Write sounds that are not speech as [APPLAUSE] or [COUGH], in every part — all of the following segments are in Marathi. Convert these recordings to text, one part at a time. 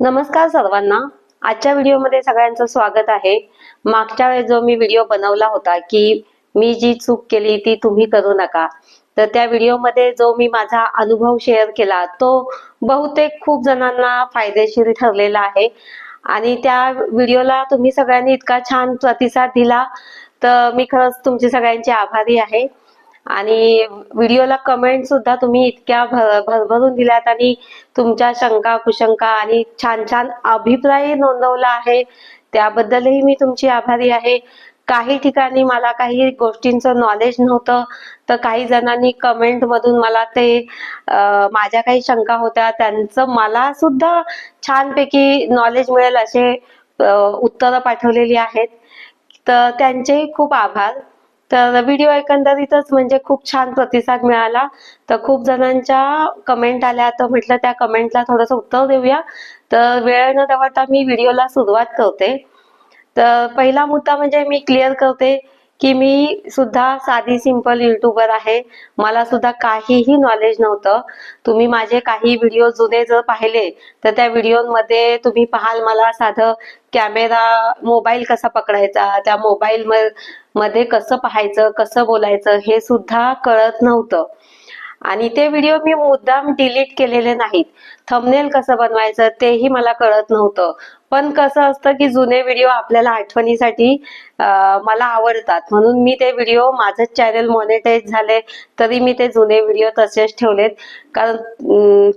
नमस्कार सर्वांना. आजच्या व्हिडिओमध्ये सगळ्यांचं स्वागत आहे. मागच्या वेळेस जो मी व्हिडिओ बनवला होता की मी जी चूक केली ती तुम्ही करू नका. तर त्या व्हिडिओमध्ये जो मी माझा अनुभव शेअर केला तो बहुतेक खूप जणांना फायदेशीर ठरलेला आहे. आणि त्या व्हिडिओला तुम्ही सगळ्यांनी इतका छान प्रतिसाद दिला. तर मी खरंच तुमची सगळ्यांची आभारी आहे. आणि व्हिडिओला कमेंट सुद्धा तुम्ही इतक्या भर भरभरून दिल्यात आणि तुमच्या शंका कुशंका आणि छान छान अभिप्राय नोंदवला आहे. त्याबद्दलही मी तुमची आभारी आहे. काही ठिकाणी मला काही गोष्टींचं नॉलेज नव्हतं तर काही जणांनी कमेंट मधून मला ते माझ्या काही शंका होत्या. त्यांचं मला सुद्धा छानपैकी नॉलेज मिळेल असे उत्तरं पाठवलेली आहेत. तर त्यांचेही खूप आभार. तर व्हिडिओ एकंदरीतच म्हणजे खूप छान प्रतिसाद मिळाला. तर खूप जणांच्या कमेंट आल्या. तर म्हटलं त्या कमेंटला थोडंसं उत्तर देऊया. तर वेळ न दवडता मी व्हिडिओला सुरुवात करते. तर पहिला मुद्दा म्हणजे मी क्लिअर करते. की मी सुद्धा साधी सिंपल युट्यूबर आहे. मला सुद्धा काहीही नॉलेज नव्हतं. तुम्ही माझे काही व्हिडिओ जुने जर पाहिले तर त्या व्हिडिओमध्ये तुम्ही पाहाल मला साधं कॅमेरा मोबाईल कसा पकडायचा त्या मोबाईल मध्ये कसं पाहायचं कसं बोलायचं हे सुद्धा कळत नव्हतं. आणि ते व्हिडिओ मी मुद्दाम डिलीट केलेले नाहीत. थंबनेल कसं बनवायचं तेही मला कळत नव्हतं. पण कसं असतं की जुने व्हिडिओ आपल्याला आठवणीसाठी मला आवडतात. म्हणून मी ते व्हिडिओ माझं चॅनल मॉनिटाईज झाले तरी मी ते जुने व्हिडिओ तसेच ठेवलेत. कारण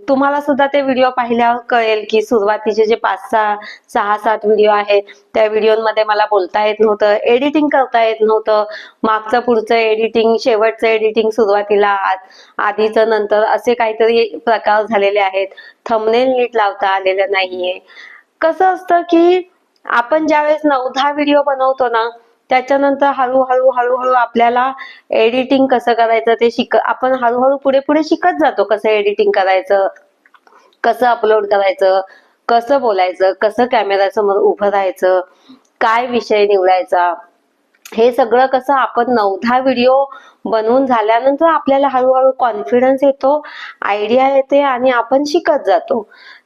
तुम्हाला सुद्धा ते व्हिडिओ पाहिल्यावर कळेल की सुरुवातीचे जे पाच सहा सहा सात व्हिडिओ आहेत त्या व्हिडिओमध्ये मला बोलता येत नव्हतं एडिटिंग करता येत नव्हतं. मागचं पुढचं एडिटिंग शेवटचं एडिटिंग सुरुवातीला आधीचं नंतर असे काहीतरी प्रकार झालेले आहेत. थंबनेल नीट लावता आलेलं नाहीये. कसं असतं की आपण ज्यावेळेस नऊ दहा व्हिडिओ बनवतो ना त्याच्यानंतर हळूहळू हळूहळू आपल्याला एडिटिंग कसं करायचं ते शिक आपण हळूहळू पुढे पुढे शिकत जातो कसं एडिटिंग करायचं कसं अपलोड करायचं कसं बोलायचं कसं कॅमेऱ्यासमोर उभं राहायचं काय विषय निवडायचा हे सगळं कसं आपण नऊ दहा व्हिडिओ बनवून झाल्यानंतर आपल्याला हळूहळू कॉन्फिडन्स येतो आयडिया येते आणि आपण शिकत जातो.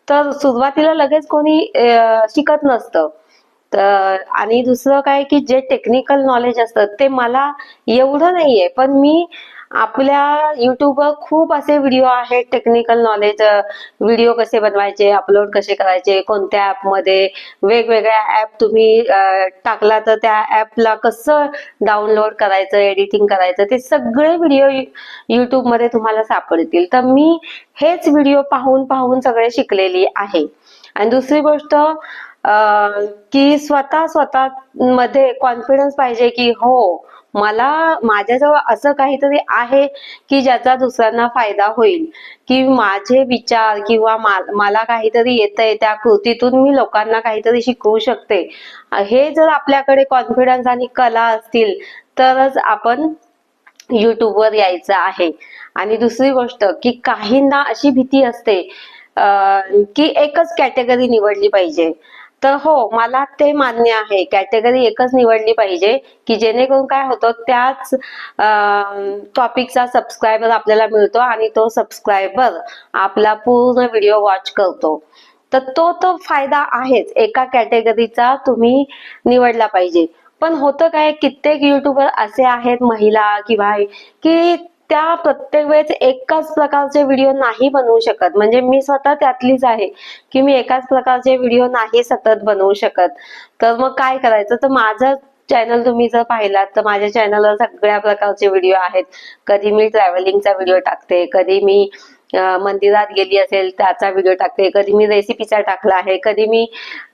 तर सुरुवातीला लगेच कोणी शिकत नसतं. तर आणि दुसरं काय की जे टेक्निकल नॉलेज असतं ते मला एवढं नाहीये. पण मी आपल्या युट्यूबवर खूप असे व्हिडिओ आहेत टेक्निकल नॉलेज व्हिडिओ कसे बनवायचे अपलोड कसे करायचे कोणत्या ऍपमध्ये वेगवेगळ्या ऍप तुम्ही टाकला तर त्या ऍपला कसं डाउनलोड करायचं एडिटिंग करायचं ते सगळे व्हिडिओ युट्यूबमध्ये तुम्हाला सापडतील. तर मी हेच व्हिडिओ पाहून पाहून सगळे शिकलेली आहे. आणि दुसरी गोष्ट की स्वतः स्वतः मध्ये कॉन्फिडन्स पाहिजे की हो मला माझ्याजवळ असं काहीतरी आहे की ज्याचा दुसऱ्यांना फायदा होईल. की माझे विचार किंवा मला काहीतरी येतंय त्या कृतीतून मी लोकांना काहीतरी शिकवू शकते. हे जर आपल्याकडे कॉन्फिडन्स आणि कला असतील तरच आपण युट्यूबवर यायचं आहे. आणि दुसरी गोष्ट की काहींना अशी भीती असते की एकच कॅटेगरी निवडली पाहिजे. तर हो मला ते मान्य आहे. कॅटेगरी एकच निवडली पाहिजे की जेणेकरून काय होतं त्याच टॉपिकचा सबस्क्रायबर आपल्याला मिळतो आणि तो सबस्क्रायबर आपला पूर्ण व्हिडिओ वॉच करतो. तर तो तो फायदा आहेच. एका कॅटेगरीचा तुम्ही निवडला पाहिजे. पण होतं काय कित्येक युट्यूबर असे आहेत महिला किंवा की त्या प्रत्येक वेळेस एकाच प्रकारचे व्हिडिओ नाही बनवू शकत. म्हणजे मी स्वतः त्यातलीच आहे की मी एकाच प्रकारचे व्हिडिओ नाही सतत बनवू शकत. तर मग काय करायचं? तर माझं चॅनल तुम्ही जर पाहिलात तर माझ्या चॅनलवर सगळ्या प्रकारचे व्हिडिओ आहेत. कधी मी ट्रॅव्हलिंगचा व्हिडिओ टाकते कधी मी मंदिरात गेली असेल त्याचा व्हिडिओ टाकते कधी मी रेसिपीचा टाकला आहे कधी मी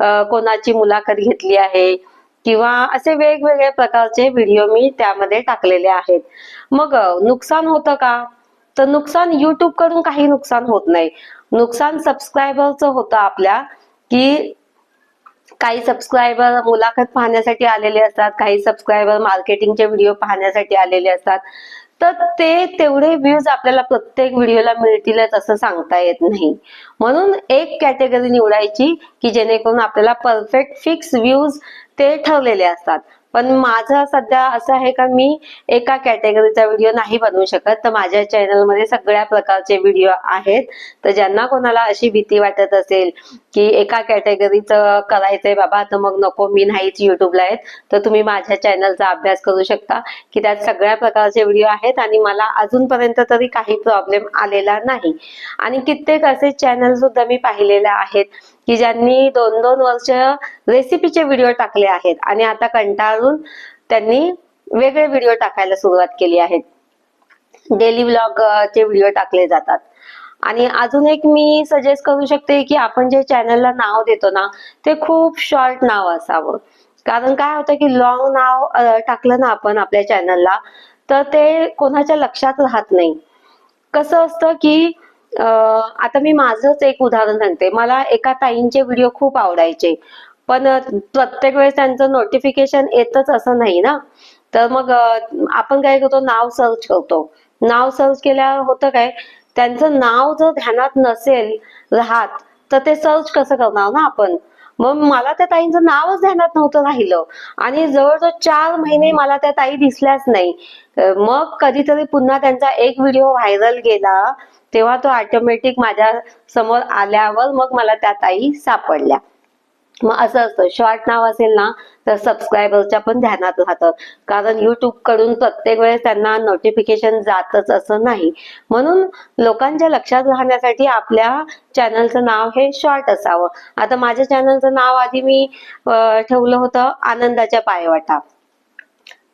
कोणाची मुलाखत घेतली आहे. किंवा असे वेगवेगळ्या प्रकारचे व्हिडिओ मी त्यामध्ये टाकलेले आहेत. मग नुकसान होतं का? तर नुकसान युट्यूबकडून काही नुकसान होत नाही. नुकसान सबस्क्रायबरचं होतं आपल्या की काही सबस्क्रायबर मुलाखत पाहण्यासाठी आलेले असतात काही सबस्क्रायबर मार्केटिंगचे व्हिडिओ पाहण्यासाठी आलेले असतात. तर ते तेवढे व्ह्यूज आपल्याला प्रत्येक व्हिडिओला मिळतीलच असं सांगता येत नाही. म्हणून एक कॅटेगरी निवडायची की जेणेकरून आपल्याला परफेक्ट फिक्स व्ह्यूज ते ठरलेले असतात. पण माझं सध्या असं आहे का मी एका कॅटेगरीचा व्हिडिओ नाही बनवू शकत. तर माझ्या चॅनलमध्ये सगळ्या प्रकारचे व्हिडिओ आहेत. तर ज्यांना कोणाला अशी भीती वाटत असेल की एका कॅटेगरीचं करायचंय बाबा तर मग नको मी नाहीच युट्यूबला आहेत तर तुम्ही माझ्या चॅनलचा अभ्यास करू शकता की त्यात सगळ्या प्रकारचे व्हिडिओ आहेत आणि मला अजूनपर्यंत तरी काही प्रॉब्लेम आलेला नाही. आणि कित्येक असे चॅनल सुद्धा मी पाहिलेले आहेत. की ज्यांनी दोन दोन वर्ष रेसिपीचे व्हिडिओ टाकले आहेत. आणि आता कंटाळून त्यांनी वेगळे व्हिडिओ टाकायला सुरुवात केली आहे डेली व्लॉग चे व्हिडिओ टाकले जातात. आणि अजून एक मी सजेस्ट करू शकते की आपण जे चॅनलला नाव देतो ना ते खूप शॉर्ट नाव असावं. कारण काय होतं की लॉंग नाव टाकलं ना आपण आपल्या चॅनलला तर ते कोणाच्या लक्षात राहत नाही. कसं असतं की आता मी माझंच एक उदाहरण सांगते. मला एका ताईंचे व्हिडिओ खूप आवडायचे. पण प्रत्येक वेळेस त्यांचं नोटिफिकेशन येतच असं नाही ना? तर मग आपण काय करतो? नाव सर्च करतो. नाव सर्च केल्यावर होतं काय? त्यांचं नाव जर ध्यानात नसेल राहत तर ते सर्च कसं करणार ना आपण? मग मला त्या ताईंचं नावच ध्यानात नव्हतं राहिलं. आणि जवळजवळ चार महिने मला त्या ताई दिसल्याच नाही. मग कधीतरी पुन्हा त्यांचा एक व्हिडिओ व्हायरल गेला. तेव्हा तो ऑटोमॅटिक माझ्यासमोर आल्यावर मग मला त्या ताई सापडल्या. मग असं असतं शॉर्ट नाव असेल ना तर सबस्क्रायबरच्या पण ध्यानात राहतं कारण युट्यूबकडून प्रत्येक वेळेस त्यांना नोटिफिकेशन जातच असं नाही. म्हणून लोकांच्या लक्षात राहण्यासाठी आपल्या चॅनलचं नाव हे शॉर्ट असावं. आता माझ्या चॅनलचं नाव आधी मी ठेवलं होतं आनंदाच्या पायवाटा.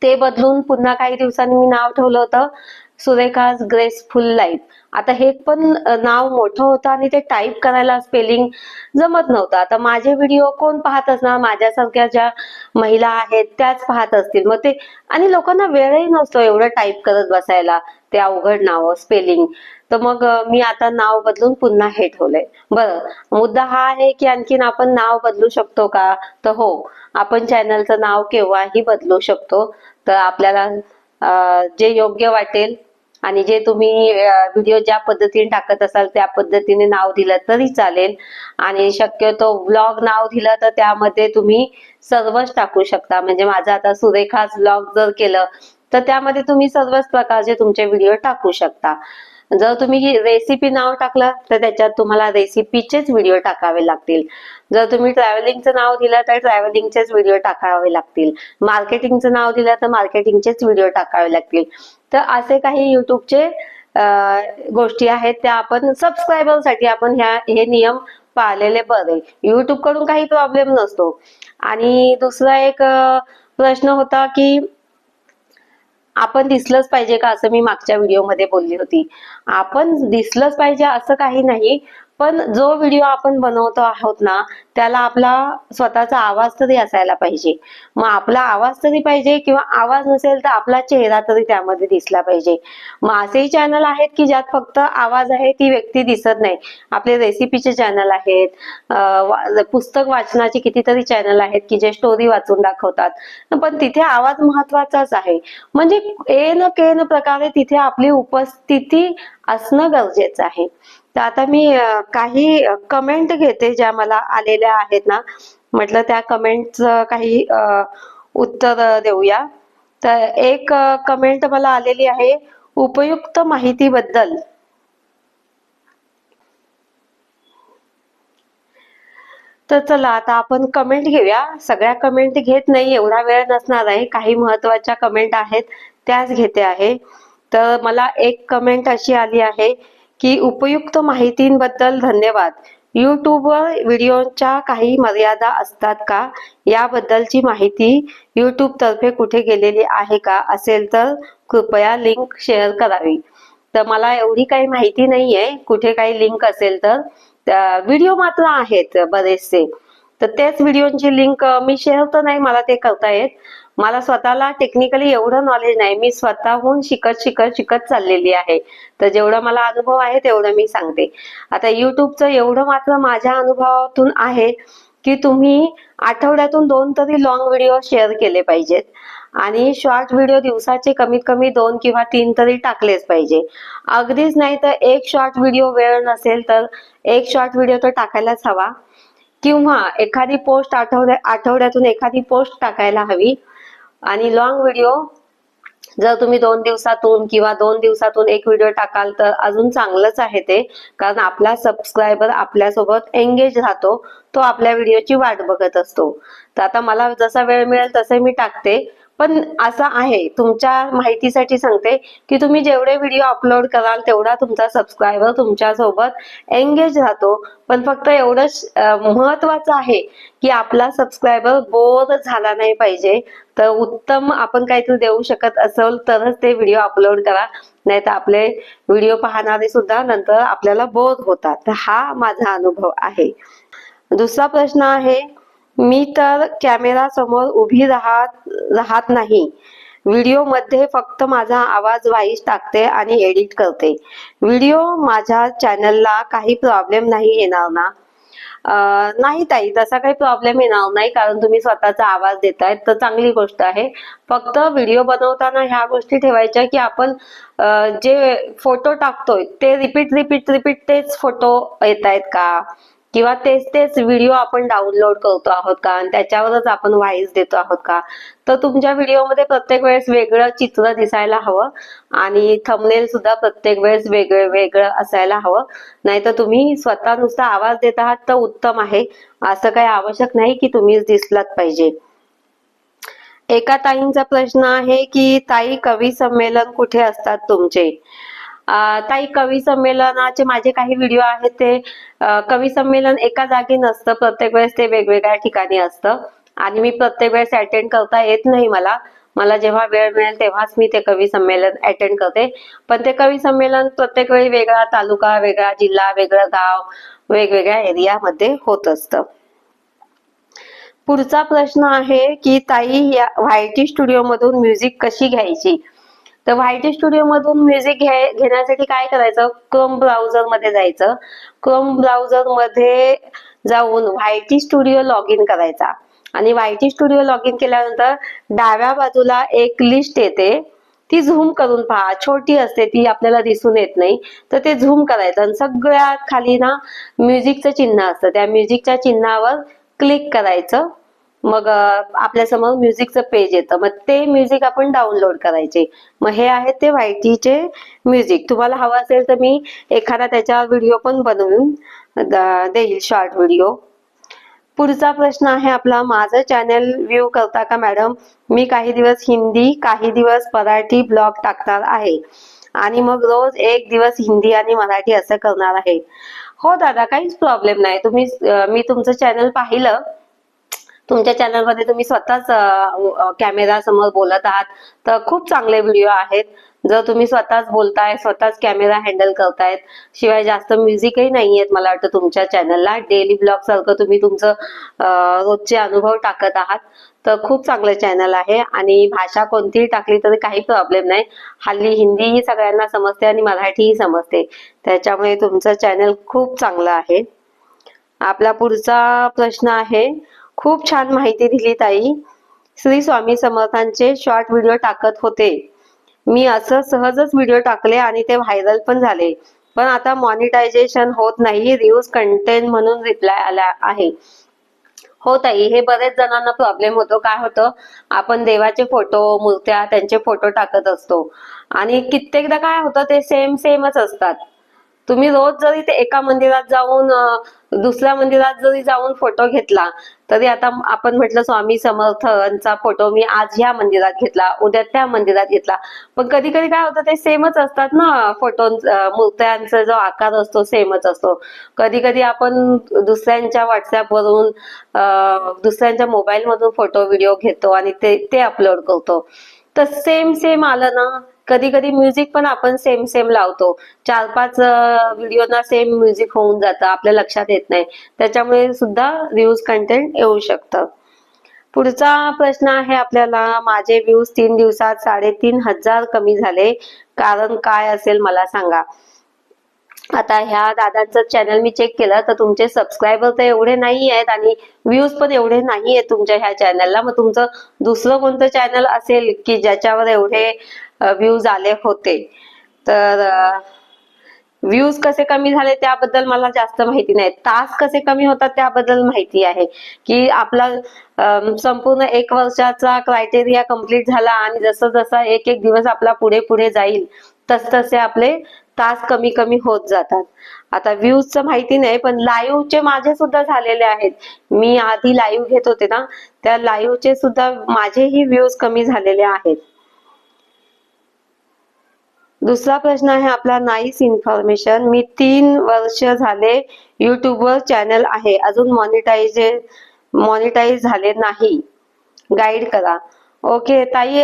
ते बदलून पुन्हा काही दिवसांनी मी नाव ठेवलं होतं. सुरेखाज ग्रेसफुल लाईफ आता हे पण नाव मोठं होतं आणि ते टाईप करायला स्पेलिंग जमत नव्हतं. आता माझे व्हिडिओ कोण पाहत असणार? माझ्यासारख्या ज्या महिला आहेत त्याच पाहत असतील. मग ते आणि लोकांना वेळही नसतो एवढं टाईप करत बसायला. ते अवघड नाव स्पेलिंग तर मग मी आता नाव बदलून पुन्हा हे ठेवलंय. बरं मुद्दा हा आहे की आणखीन आपण नाव बदलू शकतो का? तर हो आपण चॅनलचं नाव केव्हाही बदलू शकतो. तर आपल्याला जे योग्य वाटेल आणि जे तुम्ही व्हिडिओ ज्या पद्धतीने टाकत असाल त्या पद्धतीने नाव दिलं तरी चालेल. आणि शक्यतो ब्लॉग नाव दिलं तर त्यामध्ये तुम्ही सर्वच टाकू शकता. म्हणजे माझं आता सुरेखाच ब्लॉग जर केलं तर त्यामध्ये तुम्ही सर्वच प्रकारचे तुमचे व्हिडिओ टाकू शकता. जर तुम्ही रेसिपी नाव टाकलं तर त्याच्यात तुम्हाला रेसिपीचेच व्हिडिओ टाकावे लागतील. जर तुम्ही ट्रॅव्हलिंगचं नाव दिलं तर ट्रॅव्हलिंगचेच व्हिडिओ टाकावे लागतील. मार्केटिंगचं नाव दिलं तर मार्केटिंगचेच व्हिडिओ टाकावे लागतील. तर असे काही युट्यूबचे गोष्टी आहेत त्या आपण सबस्क्रायबरसाठी आपण ह्या हे नियम पाळलेले बरे. युट्यूबकडून काही प्रॉब्लेम नसतो. आणि दुसरा एक प्रश्न होता की आपण दिसलंच पाहिजे का असं मी मागच्या व्हिडिओमध्ये बोलली होती. आपण दिसलंच पाहिजे असं काही नाही पण जो व्हिडिओ आपण बनवतो आहोत ना त्याला आपला स्वतःचा आवाज तरी असायला पाहिजे. मग आपला आवाज तरी पाहिजे किंवा आवाज नसेल तर आपला चेहरा तरी त्यामध्ये दिसला पाहिजे. मग असेही चॅनल आहेत की ज्यात फक्त आवाज आहे ती व्यक्ती दिसत नाही. आपले रेसिपीचे चॅनल आहेत पुस्तक वाचनाचे कितीतरी चॅनल आहेत की जे स्टोरी वाचून दाखवतात. पण तिथे आवाज महत्वाचाच आहे. म्हणजे एन केन प्रकारे तिथे आपली उपस्थिती असणं गरजेचं आहे. तर आता मी काही कमेंट घेते ज्या मला आलेल्या आहेत ना. म्हटलं त्या कमेंटचं काही उत्तर देऊया. तर एक कमेंट मला आलेली आहे उपयुक्त माहितीबद्दल. तर चला आता आपण कमेंट घेऊया. सगळ्या कमेंट घेत नाही एवढा वेळ नसणार आहे. काही महत्त्वाच्या कमेंट आहेत त्याच घेते आहे. तर मला एक कमेंट अशी आली आहे की उपयुक्त माहितींबद्दल धन्यवाद. यूट्यूबवर व्हिडिओच्या काही मर्यादा असतात का? याबद्दलची माहिती यूट्यूबतर्फे कुठे गेलेली आहे का? असेल तर कृपया लिंक शेअर करावी. तर मला एवढी काही माहिती नाही आहे कुठे काही लिंक असेल तर व्हिडिओ मात्र आहेत बरेचसे. तर तेच व्हिडिओची लिंक मी शेअर तर नाही मला ते करता येत. मला स्वतःला टेक्निकली एवढं नॉलेज नाही. मी स्वतःहून शिकत शिकत शिकत चाललेली आहे. तर जेवढं मला अनुभव आहे तेवढं मी सांगते. आता युट्यूबचं एवढं मात्र माझ्या अनुभवातून आहे की तुम्ही आठवड्यातून दोन तरी लॉंग व्हिडिओ शेअर केले पाहिजेत. आणि शॉर्ट व्हिडिओ दिवसाचे कमीत कमी दोन किंवा तीन तरी टाकलेच पाहिजे. अगदीच नाही तर एक शॉर्ट व्हिडिओ वेळ नसेल तर एक शॉर्ट व्हिडिओ तर टाकायलाच हवा. किंवा एखादी पोस्ट आठवड्या आठवड्यातून एखादी पोस्ट टाकायला हवी. आणि लॉंग व्हिडिओ जर तुम्ही दोन दिवसातून किंवा दोन दिवसातून एक व्हिडिओ टाकाल तर अजून चांगलंच आहे ते. कारण आपला सबस्क्रायबर आपल्यासोबत एंगेज राहतो तो आपल्या व्हिडिओची वाट बघत असतो. तर आता मला जसा वेळ मिळेल तसे मी टाकते. पण असं आहे तुमच्या माहितीसाठी सांगते की तुम्ही जेवढे व्हिडिओ अपलोड कराल तेवढा तुमचा सबस्क्रायबर तुमच्यासोबत एंगेज राहतो. पण फक्त एवढंच महत्वाचं आहे की आपला सबस्क्रायबर बोर झाला नाही पाहिजे. तर उत्तम आपण काहीतरी देऊ शकत असेल तरच ते व्हिडिओ अपलोड करा. नाही तर आपले व्हिडिओ पाहणारे सुद्धा नंतर आपल्याला बोर होतात. तर हा माझा अनुभव आहे. दुसरा प्रश्न आहे मी तर कॅमेरा समोर उभी राहत राहत नाही. व्हिडिओमध्ये फक्त माझा आवाज वाईस टाकते आणि एडिट करते. व्हिडिओ माझ्या चॅनलला काही प्रॉब्लेम नाही येणार ना? नाही ताई तसा काही प्रॉब्लेम येणार नाही कारण तुम्ही स्वतःचा आवाज देतायत तर चांगली गोष्ट आहे. फक्त व्हिडिओ बनवताना ह्या गोष्टी ठेवायच्या की आपण जे फोटो टाकतोय ते रिपीट रिपीट रिपीट तेच फोटो येत आहेत का? किंवा तेच तेच व्हिडिओ आपण डाउनलोड करतो आहोत का? आणि त्याच्यावरच आपण व्हाईस देतो आहोत का? तर तुमच्या व्हिडिओमध्ये प्रत्येक वेळेस वेगळं चित्र दिसायला हवं आणि थंबनेल सुद्धा प्रत्येक वेळेस वेगळं वेगळं असायला हवं. नाहीतर तुम्ही स्वतः नुसता आवाज देत आहात तर उत्तम आहे. असं काही आवश्यक नाही की तुम्हीच दिसलात पाहिजे. एका ताईंचा प्रश्न आहे की ताई कवी संमेलन कुठे असतात तुमचे? ताई कवी संमेलनाचे माझे काही व्हिडिओ आहेत ते कवी संमेलन एका जागी नसतं. प्रत्येक वेळेस ते वेगवेगळ्या ठिकाणी असतं. आणि मी प्रत्येक वेळेस अटेंड करता येत नाही मला. मला जेव्हा वेळ मिळेल तेव्हाच मी ते कवी संमेलन अटेंड करते. पण ते कवी संमेलन प्रत्येक वेळी वेगळा तालुका वेगळा जिल्हा वेगळं गाव वेगवेगळ्या एरियामध्ये होत असतं. पुढचा प्रश्न आहे की ताई या व्हायटी स्टुडिओ मधून म्युझिक कशी घ्यायची? तर व्हायटी स्टुडिओ मधून म्युझिक घेण्यासाठी काय करायचं? क्रोम ब्राउझरमध्ये जायचं. क्रोम ब्राउझरमध्ये जाऊन व्हायटी स्टुडिओ लॉग इन करायचा. आणि व्हायटी स्टुडिओ लॉग इन केल्यानंतर डाव्या बाजूला एक लिस्ट येते. ती झूम करून पहा. छोटी असते ती आपल्याला दिसून येत नाही. तर ते झूम करायचं. आणि सगळ्यात खाली ना म्युझिकचं चिन्ह असतं. त्या म्युझिकच्या चिन्हावर क्लिक करायचं. मग आपल्यासमोर म्युझिकचं पेज येतं. मग ते म्युझिक आपण डाउनलोड करायचे. मग हे आहे ते वायटीचे म्युझिक. तुम्हाला हवं असेल तर मी एखादा त्याच्यावर व्हिडिओ पण बनवून देईल शॉर्ट व्हिडिओ. पुढचा प्रश्न आहे आपला माझं चॅनल व्ह्यू करता का मॅडम? मी काही दिवस हिंदी काही दिवस मराठी ब्लॉग टाकणार आहे. आणि मग रोज एक दिवस हिंदी आणि मराठी असं करणार आहे. हो दादा काहीच प्रॉब्लेम नाही. तुम्ही मी तुमचं चॅनल पाहिलं. तुमच्या चॅनलमध्ये तुम्ही स्वतःच कॅमेरा समोर बोलत आहात. तर खूप चांगले व्हिडिओ आहेत. जर तुम्ही स्वतःच बोलताय स्वतःच कॅमेरा हँडल करतायत शिवाय जास्त म्युझिकही नाही आहेत मला वाटतं तुमच्या चॅनलला डेली ब्लॉग सारखं तुम्ही तुमचं रोजचे अनुभव टाकत आहात. तर खूप चांगलं चॅनल आहे. आणि भाषा कोणतीही टाकली तरी काही प्रॉब्लेम नाही. हल्ली हिंदीही सगळ्यांना समजते आणि मराठीही समजते. त्याच्यामुळे तुमचं चॅनल खूप चांगलं आहे. आपला पुढचा प्रश्न आहे खूप छान माहिती दिली ताई. श्री स्वामी समर्थांचे शॉर्ट व्हिडिओ टाकत होते. मी असं सहजच व्हिडिओ टाकले आणि ते व्हायरल पण झाले. पण आता मॉनिटायझेशन होत नाही रिव्ह्यूज कंटेंट म्हणून रिप्लाय आला आहे. हो ताई हे बरेच जणांना प्रॉब्लेम होतो. काय होतं? आपण देवाचे फोटो मूर्त्या त्यांचे फोटो टाकत असतो. आणि कित्येकदा काय होतं ते सेम सेमच असतात. तुम्ही रोज जरी ते एका मंदिरात जाऊन दुसऱ्या मंदिरात जरी जाऊन फोटो घेतला तरी आता आपण म्हटलं स्वामी समर्थांचा फोटो मी आज ह्या मंदिरात घेतला उद्या त्या मंदिरात घेतला. पण कधी कधी काय होतं ते सेमच असतात ना फोटो मूर्त्यांचा जो आकार असतो सेमच असतो. कधी कधी आपण दुसऱ्यांच्या व्हॉट्सअप वरून दुसऱ्यांच्या मोबाईल मधून फोटो व्हिडिओ घेतो आणि ते ते अपलोड करतो. तर सेम सेम आलं ना कधी कधी म्युझिक पण आपण सेम सेम लावतो. चार पाच व्हिडिओना सेम म्युझिक होऊन जातं आपल्या लक्षात येत नाही. त्याच्यामुळे सुद्धा व्ह्यूज कंटेंट येऊ शकतं. पुढचा प्रश्न आहे आपल्याला माझे व्ह्यूज तीन दिवसात साडेतीन हजार कमी झाले. कारण काय असेल मला सांगा. आता ह्या दादांचं चॅनल मी चेक केलं तर तुमचे सबस्क्रायबर तर एवढे नाही आहेत आणि व्ह्यूज पण एवढे नाही आहेत तुमच्या ह्या चॅनलला मग तुमचं दुसरं कोणतं चॅनल असेल की ज्याच्यावर एवढे व्ह्यूज आले होते. तर व्ह्यूज कसे कमी झाले त्याबद्दल मला जास्त माहिती नाही. तास कसे कमी होतात त्याबद्दल माहिती आहे. की आपला संपूर्ण एक वर्षाचा क्रायटेरिया कंप्लीट झाला आणि जसं जसा एक एक दिवस आपला पुढे पुढे जाईल तस तसे आपले तास कमी कमी होत जातात. आता व्ह्यूजचं माहिती नाही पण लाईव्हचे माझे सुद्धा झालेले आहेत. मी आधी लाईव्ह घेत होते ना त्या लाईव्हचे सुद्धा माझेही व्ह्यूज कमी झालेले आहेत. दुसरा प्रश्न आहे आपला नाईस इन्फॉर्मेशन मी तीन वर्ष झाले युट्यूबवर चॅनल आहे. अजून मॉनिटाईज मॉनिटाईज झाले नाही. गाईड करा. ओके ताई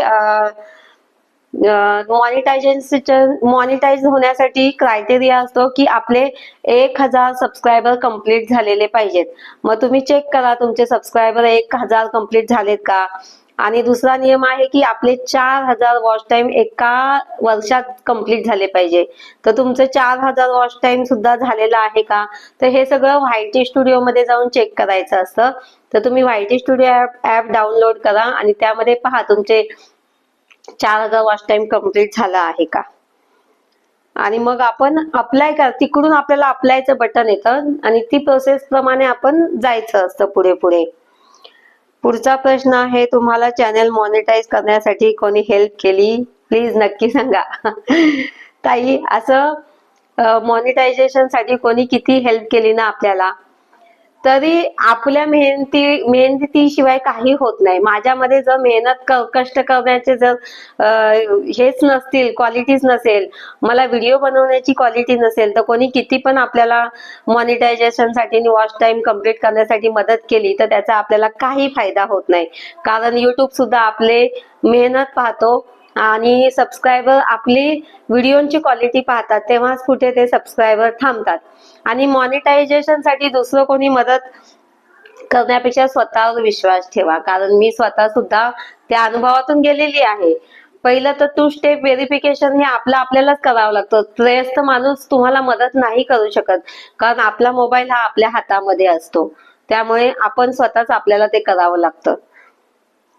मॉनिटायझेशन मॉनिटाईज होण्यासाठी क्रायटेरिया असतो की आपले एक हजार सबस्क्रायबर कंप्लीट झालेले पाहिजेत. मग तुम्ही चेक करा तुमचे सबस्क्रायबर एक हजार कंप्लीट झालेत का? आणि दुसरा नियम आहे की आपले चार हजार वॉच टाइम एका वर्षात कंप्लीट झाले पाहिजे. तर तुमचं चार हजार वॉच टाइम सुद्धा झालेला आहे का? तर हे सगळं व्हायटी स्टुडिओ मध्ये जाऊन चेक करायचं असतं. तर तुम्ही व्हायटी स्टुडिओ ऍप डाउनलोड करा आणि त्यामध्ये पहा तुमचे चार हजार वॉश टाइम कंप्लीट झाला आहे का? आणि मग आपण अप्लाय कर तिकडून आपल्याला अप्लायचं बटन येतं आणि ती प्रोसेस प्रमाणे आपण जायचं असतं पुढे पुढे. पुढचा प्रश्न आहे तुम्हाला चॅनल मॉनिटाईज करण्यासाठी कोणी हेल्प केली? प्लीज नक्की सांगा. [LAUGHS] ताई असं मॉनिटायझेशनसाठी कोणी किती हेल्प केली ना आपल्याला? तरी आपल्या मेहनती मेहनतीशिवाय काही होत नाही. माझ्यामध्ये जर मेहनत कष्ट करण्याचे जर हेच नसतील क्वालिटीज नसेल मला व्हिडिओ बनवण्याची क्वालिटी नसेल तर कोणी किती पण आपल्याला मॉनिटायझेशनसाठी वॉच टाइम कंप्लीट करण्यासाठी मदत केली तर त्याचा आपल्याला काही फायदा होत नाही. कारण युट्यूब सुद्धा आपले मेहनत पाहतो आणि सबस्क्रायबर आपली व्हिडिओची क्वालिटी पाहतात तेव्हाच कुठे ते सबस्क्रायबर थांबतात. आणि मॉनिटायझेशनसाठी दुसरं कोणी मदत करण्यापेक्षा स्वतःवर विश्वास ठेवा. कारण मी स्वतः सुद्धा त्या अनुभवातून गेलेली आहे. पहिलं तर टू स्टेप व्हेरिफिकेशन हे आपलं आपल्यालाच करावं लागतं. त्रयस्थ माणूस तुम्हाला मदत नाही करू शकत. कारण आपला मोबाईल हा आपल्या हातामध्ये असतो. त्यामुळे आपण स्वतःच आपल्याला ते करावं लागतं.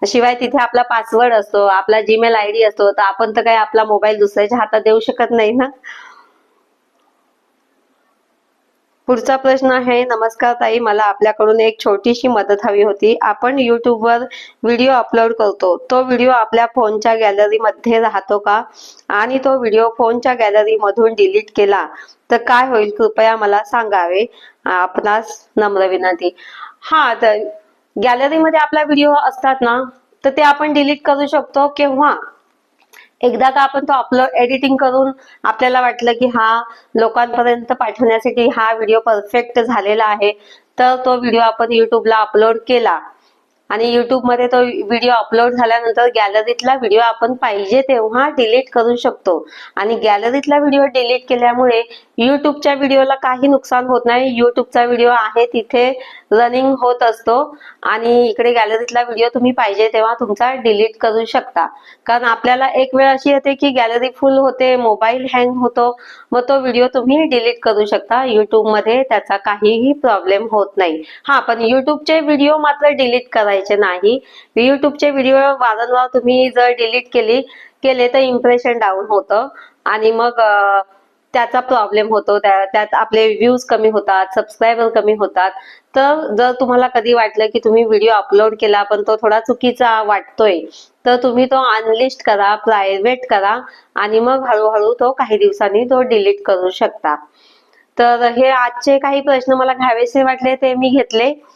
शिवाय तिथे आपला पासवर्ड असतो आपला जीमेल आय डी असतो तर आपण तर काही आपला मोबाईल दुसऱ्याच्या हातात देऊ शकत नाही ना? पुढचा प्रश्न आहे नमस्कार ताई मला आपल्याकडून एक छोटीशी मदत हवी होती. आपण युट्यूबवर व्हिडिओ अपलोड करतो. तो व्हिडिओ आपल्या फोनच्या गॅलरीमध्ये राहतो का? आणि तो व्हिडिओ फोनच्या गॅलरी मधून डिलीट केला तर काय होईल? कृपया मला सांगावे. आपणास नम्र विनंती. हा तर गॅलरीमध्ये आपला व्हिडिओ असतात ना तर ते आपण डिलीट करू शकतो केव्हा? एकदा का आपण तो अपलोड एडिटिंग करून आपल्याला वाटलं की हा लोकांपर्यंत पाठवण्यासाठी हा व्हिडिओ परफेक्ट झालेला आहे तर तो व्हिडिओ आपण युट्यूबला अपलोड केला. आणि युट्यूबमध्ये तो व्हिडिओ अपलोड झाल्यानंतर गॅलरीतला व्हिडिओ आपण पाहिजे तेव्हा डिलीट करू शकतो. आणि गॅलरीतला व्हिडिओ डिलीट केल्यामुळे युट्यूबच्या व्हिडिओला काही नुकसान होत नाही. युट्यूबचा व्हिडिओ आहे तिथे रनिंग होत असतो. आणि इकडे गॅलरीतला व्हिडिओ तुम्ही पाहिजे तेव्हा तुमचा डिलीट करू शकता. कारण आपल्याला एक वेळ अशी येते की गॅलरी फुल होते मोबाईल हँग होतो. मग तो व्हिडिओ तुम्ही डिलीट करू शकता. युट्यूबमध्ये त्याचा काहीही प्रॉब्लेम होत नाही. हा पण युट्यूबचे व्हिडिओ मात्र डिलीट करायचे नाही. युट्यूबचे व्हिडिओ वारंवार तुम्ही जर डिलीट केली केले तर इम्प्रेशन डाऊन होतं. आणि मग त्याचा प्रॉब्लेम होतो. त्या- त्यात आपले व्ह्यूज कमी होतात सबस्क्रायबर कमी होतात. तर जर तुम्हाला कधी वाटलं की तुम्ही व्हिडिओ अपलोड केला पण तो थोडा चुकीचा वाटतोय तर तुम्ही तो अनलिस्ट करा प्रायव्हेट करा आणि मग हळूहळू तो काही दिवसांनी तो डिलीट करू शकता. तर हे आजचे काही प्रश्न मला घ्यावेसे वाटले ते मी घेतले.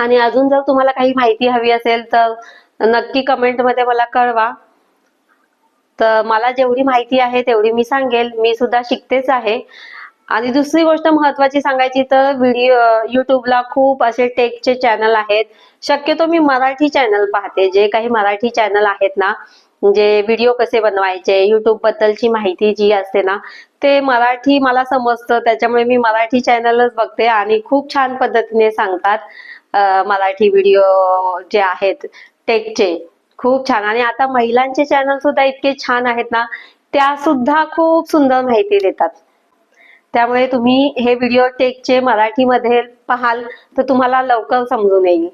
आणि अजून जर तुम्हाला काही माहिती हवी असेल तर नक्की कमेंटमध्ये मला कळवा. तर मला जेवढी माहिती आहे तेवढी मी सांगेल. मी सुद्धा शिकतेच आहे. आणि दुसरी गोष्ट महत्वाची सांगायची तर व्हिडिओ युट्यूबला खूप असे टेकचे चॅनल आहेत. शक्यतो मी मराठी चॅनल पाहते. जे काही मराठी चॅनल आहेत ना जे व्हिडिओ कसे बनवायचे युट्यूब बद्दलची माहिती जी असते ना ते मराठी मला समजतं. त्याच्यामुळे मी मराठी चॅनलच बघते आणि खूप छान पद्धतीने सांगतात मराठी व्हिडिओ जे आहेत टेकचे खूप छान. आणि आता महिलांचे चॅनल सुद्धा इतके छान आहेत ना त्या सुद्धा खूप सुंदर माहिती देतात. त्यामुळे तुम्ही हे व्हिडिओ टेकचे मराठीमध्ये पाहाल तर तुम्हाला लवकर समजून येईल.